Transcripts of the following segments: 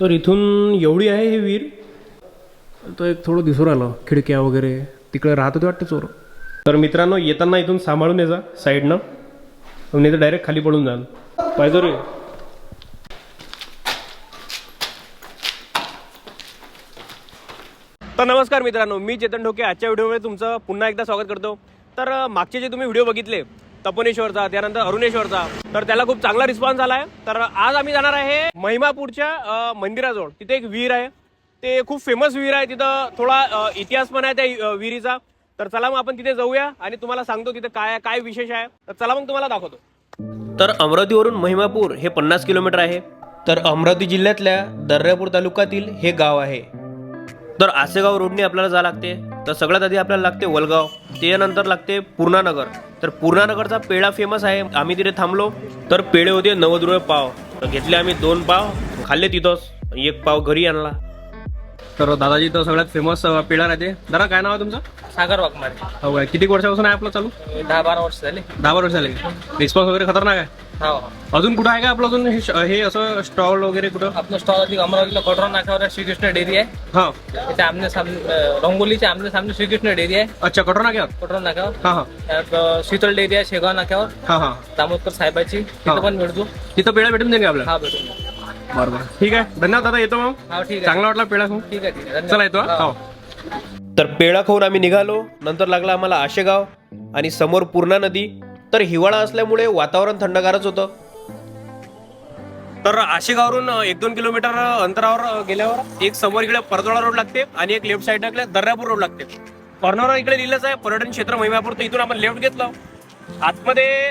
तर इथून एवढी आहे ही विहीर. तर एक थोडं दिसून आलं खिडक्या वगैरे. तिकडे राहत होते वाटते चोर. तर मित्रांनो येताना इथून सांभाळून यायचा साईडनं. नाही तर डायरेक्ट खाली पडून जाल. पाहिजे रे. तर नमस्कार मित्रांनो मी चेतन ढोके. आजच्या व्हिडिओमध्ये तुमचं पुन्हा एकदा स्वागत करतो. तर मागचे जे तुम्ही व्हिडिओ बघितले तपनेश्वरचा त्यानंतर अरुणेश्वरचा. तर त्याला खूप चांगला रिस्पॉन्स आला आहे तर आज आम्ही जाणार आहे महिमापूरच्या मंदिराजवळ. तिथे एक विहीर आहे. ते खूप फेमस विहीर आहे. तिथं थोडा इतिहास पण आहे त्या विहिरीचा. तर चला मग आपण तिथे जाऊया आणि तुम्हाला सांगतो तिथे काय काय विशेष आहे. तर चला मग तुम्हाला दाखवतो. तर अमरावतीवरून महिमापूर हे पन्नास किलोमीटर आहे. तर अमरावती जिल्ह्यातल्या दर्यापूर तालुक्यातील हे गाव आहे. तर आसेगाव रोडने आपल्याला जा लागते. तर सगळ्यात आधी आपल्याला लागते वलगाव. त्यानंतर लागते पूर्णानगर. तर पूर्णानगरचा पेढा फेमस आहे. आम्ही तिथे थांबलो. तर पेढे होते नव्वद रुपये पाव घेतले आम्ही दोन पाव. खाल्ले तिथंच. एक पाव घरी आणला. तर दादाजी तर सगळ्यात फेमस पेढा राहते दादा काय नाव आहे तुमचं? सागर वाघमारे. हो काय. किती वर्षापासून आहे आपलं चालू? दहा बारा वर्ष झाले. दहा बारा वर्ष झाले. रिस्पॉन्स वगैरे खतरनाक आहे? हो. अजून कुठं आहे का आपलं अजून हे श- हे असं स्टॉल वगैरे कुठं? आपलं स्टॉल अधिक अमरावतीला कटोरा नाक्यावर श्रीकृष्ण डेअरी आहे. हां. तिथे आमने सामने अं, रंगोलीच्या आमने सामने श्रीकृष्ण डेअरी आहे. अच्छा कटोर ना घ्या कटोरा नाक्यावर हां हां. त्यात अं, शीतल डेअरी आहे शेगाव नाक्यावर. हां हां. दामोदकर साहेबाची. हा. तिथं पण मिळतो तिथं पेढा भेटून जाईल का आपल्याला हा भेटून बरोबर. ठीक आहे. धन्यवाद दादा येतो मग. हा चांगला वाटला पेढा खाऊन. ठीक आहे चला येतो हा. हो. तर पेढा खाऊन आम्ही निघालो. नंतर लागला आम्हाला आशेगाव आणि समोर पूर्णा नदी. तर हिवाळा असल्यामुळे वातावरण थंडगारच होतं. तर आशेगावरून एक दोन किलोमीटर अंतरावर गेल्यावर एक समोर इकडे परतोळा रोड लागते आणि एक लेफ्ट साईड इकडे दर्यापूर रोड लागते. कॉर्नर इकडे लिहिलंच आहे पर्यटन क्षेत्र महिमापूर. तर इथून आपण लेफ्ट घेतलं. आतमध्ये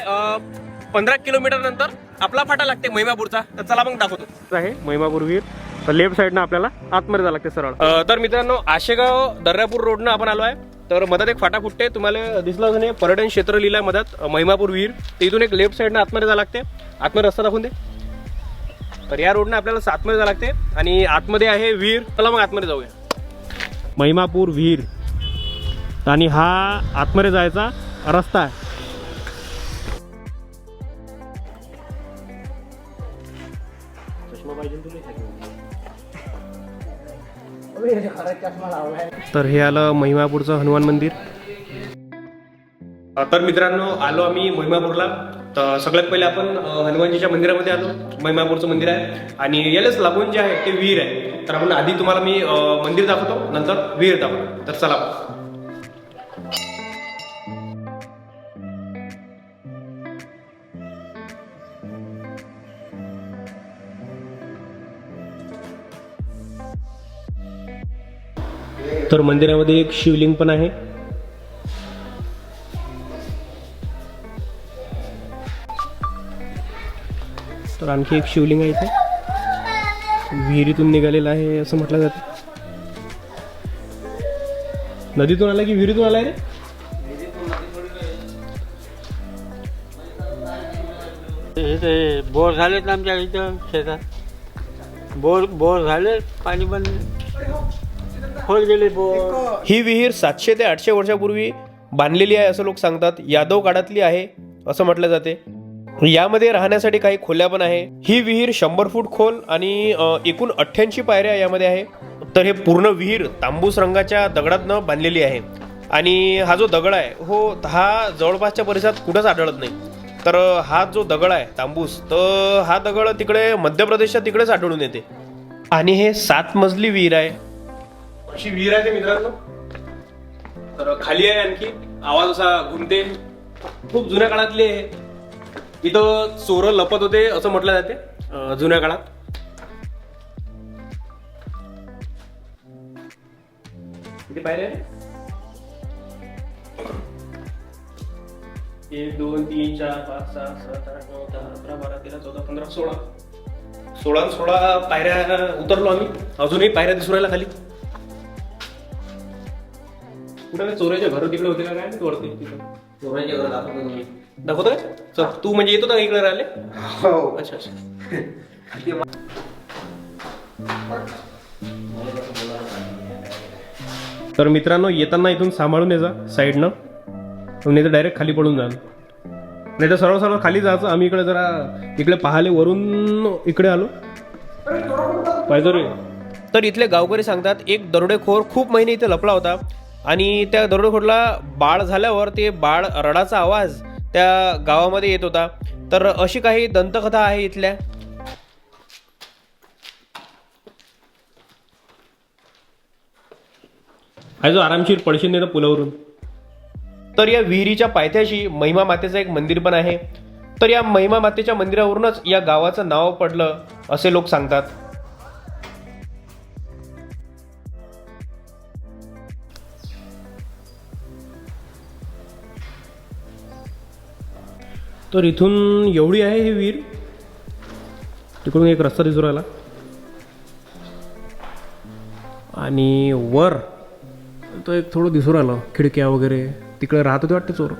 पंधरा किलोमीटर नंतर आपला फाटा लागते महिमापूरचा. तर चला मग दाखवतो. आहे महिमापूर विहीर तर लेफ्ट साईडनं आपल्याला आतमध्ये जावं लागते सरळ. तर मित्रांनो आशेगाव दर्यापूर रोडनं आपण आलो आहे. तर मधात एक फाटा फुटते. तुम्हाला दिसलं असं नाही पर्यटन क्षेत्र लिहिलं आहे मधात महिमापूर विहीर तर इथून एक लेफ्ट साईडनं आतमध्ये जावं लागते. आतमध्ये रस्ता दाखवून दे. तर या रोडनं आपल्याला आतमध्ये जावं लागते. आणि आतमध्ये आहे विहीर चला मग आतमध्ये जाऊया. महिमापूर विहीर आणि हा आतमध्ये जायचा रस्ता आहे. तर हे आलं महिमापूरचं हनुमान मंदिर. तर मित्रांनो आलो आम्ही महिमापूरला. तर सगळ्यात पहिले आपण हनुमानजीच्या मंदिरामध्ये आलो. महिमापूरचं मंदिर आहे. आणि यालाच लागून जे आहे ते विहीर आहे. तर आपण आधी तुम्हाला मी मंदिर दाखवतो. नंतर विहीर दाखवतो. तर चला. तर मंदिरामध्ये एक शिवलिंग पण आहे. तर आणखी एक शिवलिंग आहे इथे. विहिरीतून निघालेलं आहे असं म्हटलं जातं. नदीतून आला की विहिरीतून आलाय रे? ते बोर झालेत ना आमच्या इथं शेतात. बोर बोर झाले पाणी पण ही विहीर सातशे ते आठशे वर्षापूर्वी बांधलेली आहे असं लोक सांगतात. यादव काळातली आहे असं म्हटलं जाते. यामध्ये राहण्यासाठी काही खोल्या पण आहे. ही विहीर शंभर फूट खोल आणि एकूण अठ्ठ्याऐंशी पायऱ्या यामध्ये आहे. तर हे पूर्ण विहीर तांबूस रंगाच्या दगडातनं बांधलेली आहे. आणि हा जो दगड आहे हो हा जवळपासच्या परिसरात कुठंच आढळत नाही. तर हा जो दगड आहे तांबूस तर हा दगड तिकडे मध्य प्रदेशच्या तिकडेच आढळून येते. आणि हे सात मजली विहीर आहे. अशी विहीर आहे ते मित्रांनो. तर खाली आहे आणखी. आवाज असा घुमते. खूप जुन्या काळातले इथं चोर लपत होते असं म्हटलं जाते. जुन्या काळात. किती पायऱ्या एक दोन तीन चार पाच सहा सात आठ नऊ दहा अकरा बारा तेरा चौदा पंधरा सोळा. सोळा सोळा पायऱ्या उतरलो आम्ही. अजूनही पायऱ्या दिसून राहिला खाली. कुठे काय चोराच्या घर तिकडे होते का काय? वरती. तिकडं चोरांच्या घरात दाखवतो तुम्ही दाखवतो काय चल तू म्हणजे येतो का इकडे राहिले? अच्छा अच्छा. तर मित्रांनो येताना इथून सांभाळून यायचा साईडनं. नाही तर डायरेक्ट खाली पडून जाल नाही तर सरळ सरळ खाली जायचं आम्ही इकडे जरा इकडे पाहाले वरून इकडे आलो. पाहिजे रे. तर इथले गावकरी सांगतात एक दरोडेखोर खूप महिने इथे लपला होता. आणि त्या दरोडेखोरला बाळ झाल्यावर ते बाळ रडाचा आवाज त्या गावामध्ये येत होता. तर अशी काही दंतकथा आहे इथल्या? जो आरामशीर पडशील नाही तर पुलावरून. तर या विहिरीच्या पायथ्याशी महिमा मातेचं एक मंदिर पण आहे. तर या महिमा मातेच्या मंदिरावरूनच या गावाचं नाव पडलं असे लोक सांगतात. तर इथून एवढी आहे ही विहीर? तिकडून एक रस्ता दिसू राहिला. आणि वर तो एक थोडं दिसू राहिलं खिडक्या वगैरे. तिकडे राहत होते वाटते चोर.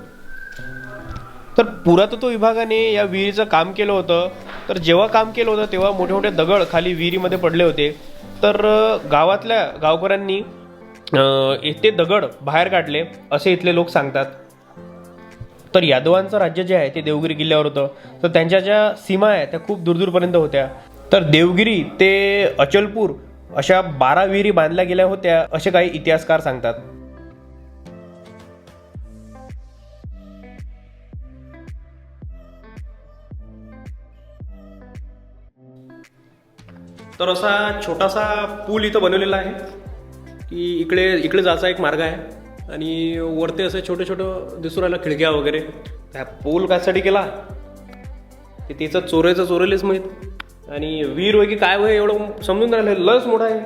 तर पुरातत्व विभागाने या विहिरीचं काम केलं होतं. तर जेव्हा काम केलं होतं तेव्हा मोठे मोठे दगड खाली विहिरीमध्ये पडले होते. तर गावातल्या गावकऱ्यांनी ते दगड बाहेर काढले असे इथले लोक सांगतात. तर यादवांचं राज्य जे आहे ते देवगिरी किल्ल्यावर होतं. तर त्यांच्या ज्या सीमा आहे त्या खूप दूरदूरपर्यंत होत्या. तर देवगिरी ते अचलपूर अशा बारा विहिरी बांधल्या गेल्या होत्या असे काही इतिहासकार सांगतात. तर असा छोटासा पूल इथं बनवलेला आहे की इकडे इकडे जायचा एक मार्ग आहे. आणि वरती असं छोटं छोटं दिसून राहिलं खिडक्या वगैरे. त्या पूल कायसाठी केला. ते तिचं चोरायचं चोरेलेच माहीत. आणि वीर वगैरे काय वय एवढं समजून राहिलं. लस मोठा आहे.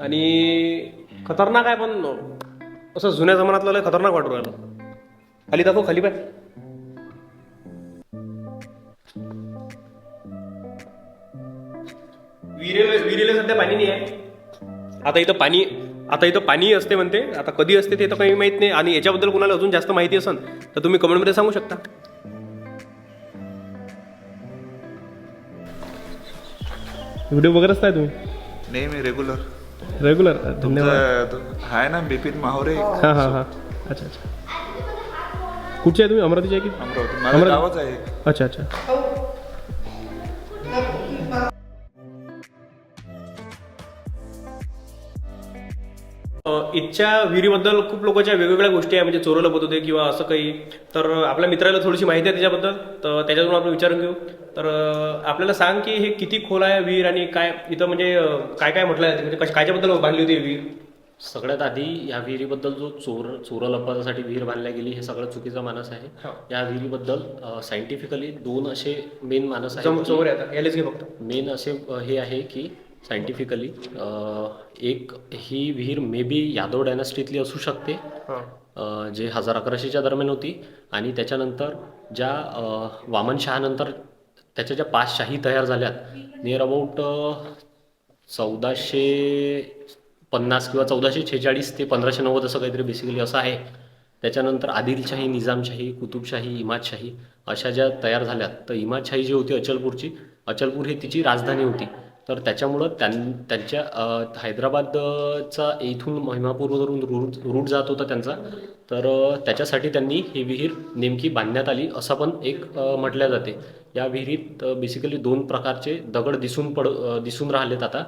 आणि खतरनाक आहे पण असं जुन्या जमान्यातलं लय खतरनाक वाटू राहिलं. खाली दाखव खाली पाय. विहिरेला सध्या पाणी नाही आहे. आता इथं पाणी आता इथं पाणी असते म्हणते. आता कधी असते ते तर काही माहीत नाही. आणि याच्याबद्दल कोणाला अजून जास्त माहिती असेल तर तुम्ही कमेंटमध्ये सांगू शकता. व्हिडिओ बघतच नाही तुम्ही? नाही मी रेग्युलर रेग्युलर धन्यवाद. आहे ना बिपिन माहोरे. हां हां हां. अच्छा अच्छा. कुठचे आहे तुम्ही? अमरावतीचे आहे की? अमरावती. माझं अमरावती. गावच आहे. अच्छा अच्छा. इथच्या विहिरीबद्दल खूप लोकांच्या वेगवेगळ्या गोष्टी आहे म्हणजे चोरं लपत होते किंवा असं काही. तर आपल्या मित्राला थोडीशी माहिती आहे त्याच्याबद्दल तर त्याच्यातून आपण विचारून घेऊ. तर आपल्याला सांग की हे किती खोल आहे विहीर आणि काय इथं म्हणजे काय काय म्हटलं आहे म्हणजे कशा- कायच्याबद्दल बांधली होती विहीर? सगळ्यात आधी या विहिरीबद्दल जो चोर चोर लपवासाठी विहीर बांधल्या गेली हे सगळं चुकीचा मानस आहे. हो. या विहिरीबद्दल सायंटिफिकली दोन असे मेन मानस जम आहेत चोर आहे मेन असे हे आहे की सायंटिफिकली एक ही विहीर मे बी यादव डायनास्टीतली असू शकते हां. जे हजार अकराशेच्या दरम्यान होती आणि त्याच्यानंतर ज्या अ, वामन शहानंतर त्याच्या ज्या पाच शाही तयार झाल्यात नियर अबाउट चौदाशे पन्नास किंवा चौदाशे छेचाळीस ते पंधराशे नव्वद असं काहीतरी बेसिकली असं आहे. त्याच्यानंतर आदिलशाही निजामशाही कुतुबशाही इमादशाही अशा ज्या तयार झाल्यात. तर इमादशाही जी होती अचलपूरची अचलपूर ही तिची राजधानी होती. तर त्याच्यामुळं त्यां त्यांच्या हैदराबादचा इथून महिमापूरवरून रूट रूट जात होता त्यांचा. तर त्याच्यासाठी त्यांनी ही विहीर नेमकी बांधण्यात आली असं पण एक म्हटल्या जाते. या विहिरीत बेसिकली दोन प्रकारचे दगड दिसून पड दिसून राहिलेत आता.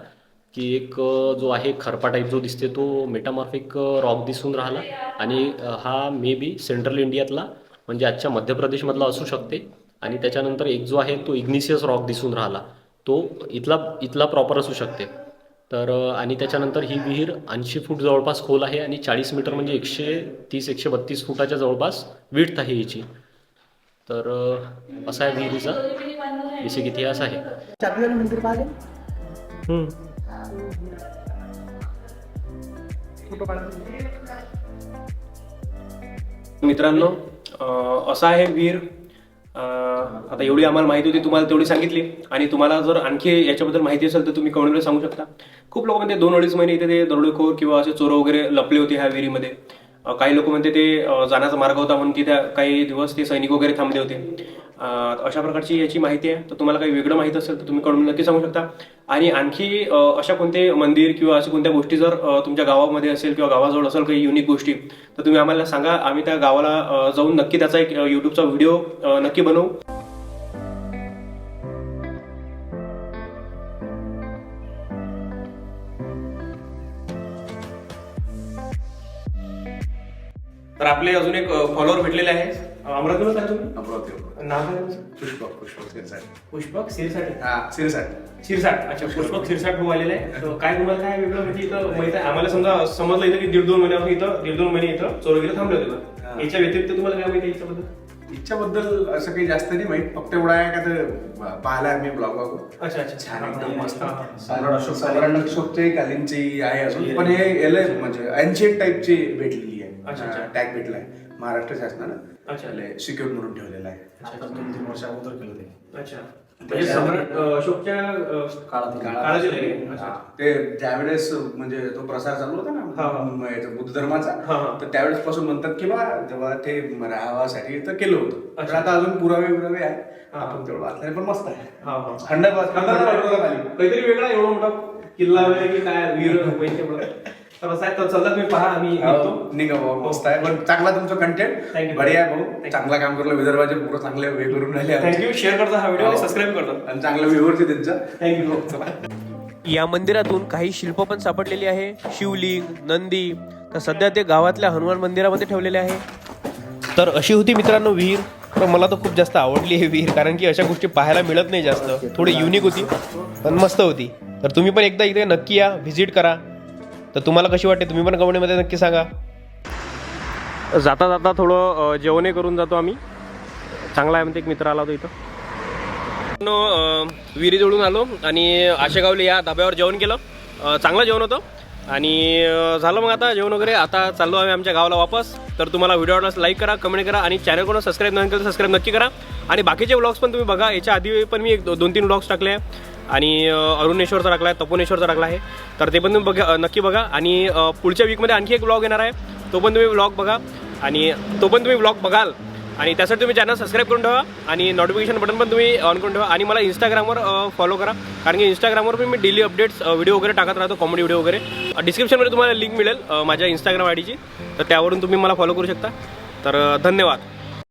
की एक जो आहे खरपा टाईप जो दिसते तो मेटामॉर्फिक रॉक दिसून राहिला. आणि हा मे बी सेंट्रल इंडियातला म्हणजे आजच्या मध्य प्रदेशमधला असू शकते. आणि त्याच्यानंतर एक जो आहे तो इग्निशियस रॉक दिसून राहिला. तो इथला इथला प्रॉपर असू शकते. तर आणि त्याच्यानंतर ही विहीर ऐंशी फूट जवळपास खोल आहे आणि चाळीस मीटर म्हणजे एकशे तीस एकशे बत्तीस फुटाच्या जवळपास विड्थ आहे हिची तर असा आहे विहिरीचा बेसिक इतिहास आहे. मित्रांनो असं आहे विहीर आता एवढी आम्हाला माहिती होती तुम्हाला तेवढी सांगितली. आणि तुम्हाला जर आणखी याच्याबद्दल माहिती असेल तर तुम्ही कमेंटमध्ये सांगू शकता. खूप लोक म्हणते दोन अडीच महिने इथे ते दरोडेखोर किंवा असे चोर वगैरे लपले होते ह्या विहिरीमध्ये. काही लोक म्हणते ते जाण्याचा मार्ग होता म्हणून तिथे काही दिवस ते सैनिक वगैरे थांबले होते. अशा प्रकारची याची माहिती आहे. तर तुम्हाला काही वेगळं माहिती असेल तर तुम्ही कळून नक्की सांगू शकता. आणि आणखी अशा कोणते मंदिर किंवा अशा कोणत्या गोष्टी जर तुमच्या गावामध्ये असेल किंवा गावाजवळ असेल काही युनिक गोष्टी तर तुम्ही आम्हाला सांगा. आम्ही त्या गावाला जाऊन नक्की त्याचा एक युट्यूबचा व्हिडिओ नक्की बनवू. तर आपले अजून एक फॉलोअर भेटलेले आहेत. अमरावतीमध्ये आहे तुम्ही? अमरावती अमरावती. नाव काय तुमचं? पुष्पक पुष्पक शिरसाट पुष्पक सिरसाट? हा शिरसाट शिरसाट अच्छा पुष्पक. शिरसाट भाऊ आलेले आहे. तर काय तुम्हाला काय वेगळं म्हणजे इथं माहीत आहे? आम्हाला समजा समजलं इथं की दीड दोन महिन्यापासून इथं दीड दोन महिने इथं चोरगीला थांबले होते. हा. याच्या व्यतिरिक्त तुम्हाला काय माहिती आहे याच्याबद्दल? इच्छाबद्दल असं काही जास्त नाही माहीत. फक्त एवढं आहे का ते पाहिला आम्ही ब्लॉग बघू अच्छा अच्छा. छान एकदम मस्त. सम्राट अशोक सम्राट अशोकची कालींची आहे अजून. पण हे याला म्हणजे अँशियंट टाईपची भेटलेली अच्छा, अच्छा. आहे टॅग भेटलाय. महाराष्ट्र शासनानं. अच्छा. सिक्युअर म्हणून ठेवलेला आहे आता दोन तीन वर्ष अगोदर केलं ते अच्छा म्हणजे सम्राट अं, अशोकच्या अं, काळातील आहे का? अच्छा. ते ज्यावेळेस म्हणजे तो प्रसार चालू होता हा, हा. ना म- याचा बुद्ध धर्माचा हा. तर त्यावेळेस पासून म्हणतात की बा तेव्हा ते राहावासाठी तर केलं होतं तर अच्छा. आता अजून पुरावे पुरावे आहे हा. आपण तेवढं वाचलं पण मस्त आहे हा, हा. काहीतरी वेगळा एवढा मोठा किल्ला वगैरे की काय वीर माहिती एवढं. तर असं आहे तर चला तुम्ही पहा आम्ही निघतो. हो, निघा भाऊ मस्त आहे. पण चांगला तुमचं Thank कंटेंट you. बढिया आहे भाऊ. चांगला काम करलं विदर्भाचे पूर्ण चांगले वे करून राहिले. थँक्यू शेअर करता हा व्हिडिओ आणि हो. सबस्क्राईब करता. आणि चांगलं व्ह्युअर्स आहे त्यांचा. थँक्यू चला. या मंदिरातून काही शिल्प पण सापडलेली आहे. शिवलिंग नंदी. तर सध्या ते गावातल्या हनुमान मंदिरामध्ये ठेवलेले आहे. तर अशी होती मित्रांनो विहीर. तर मला तर खूप जास्त आवडली ही विहीर कारण की अशा गोष्टी पाहायला मिळत नाही जास्त. थोडी युनिक होती पण मस्त होती. तर तुम्ही पण एकदा इथे नक्की या व्हिजिट करा. तर तुम्हाला कशी वाटते? तुम्ही पण कमेंटमध्ये नक्की सांगा. जाता जाता थोडं जेवणही करून जातो आम्ही. चांगला आहे म्हणते एक मित्र आला होता इथं. नो विहिरीजवळून आलो आणि आशेगावले या धाब्यावर जेवण केलं. चांगलं जेवण होतं. आणि झालं मग आता जेवण वगैरे. आता चाललो आम्ही आमच्या गावाला वापस. तर तुम्हाला व्हिडिओ आवडल्यास लाईक करा कमेंट करा आणि चॅनल कोण सबस्क्राईब नाही केलं सबस्क्राईब नक्की करा. आणि बाकीचे व्लॉग्स पण तुम्ही बघा. याच्या आधी पण मी एक दोन तीन व्लॉग्स टाकले आहे. आणि अरुणेश्वरचा टाकला आहे तपोनेश्वरचा टाकला आहे तर ते पण तुम्ही बघा नक्की बघा. आणि पुढच्या वीकमध्ये आणखी एक ब्लॉग येणार आहे. तो पण तुम्ही ब्लॉग बघा. आणि तो पण तुम्ही ब्लॉग बघाल. आणि त्यासाठी तुम्ही चॅनल सबस्क्राईब करून ठेवा. आणि नोटिफिकेशन बटन पण तुम्ही ऑन करून ठेवा. आणि मला इंस्टाग्रामवर फॉलो करा. कारण की इंस्टाग्रामवर पण मी डेली अपडेट्स व्हिडिओ वगैरे टाकत राहतो कॉमेडी व्हिडिओ वगैरे. डिस्क्रिप्शनमध्ये तुम्हाला लिंक मिळेल माझ्या इंस्टाग्राम आय डीची तर त्यावरून तुम्ही मला फॉलो करू शकता. तर धन्यवाद.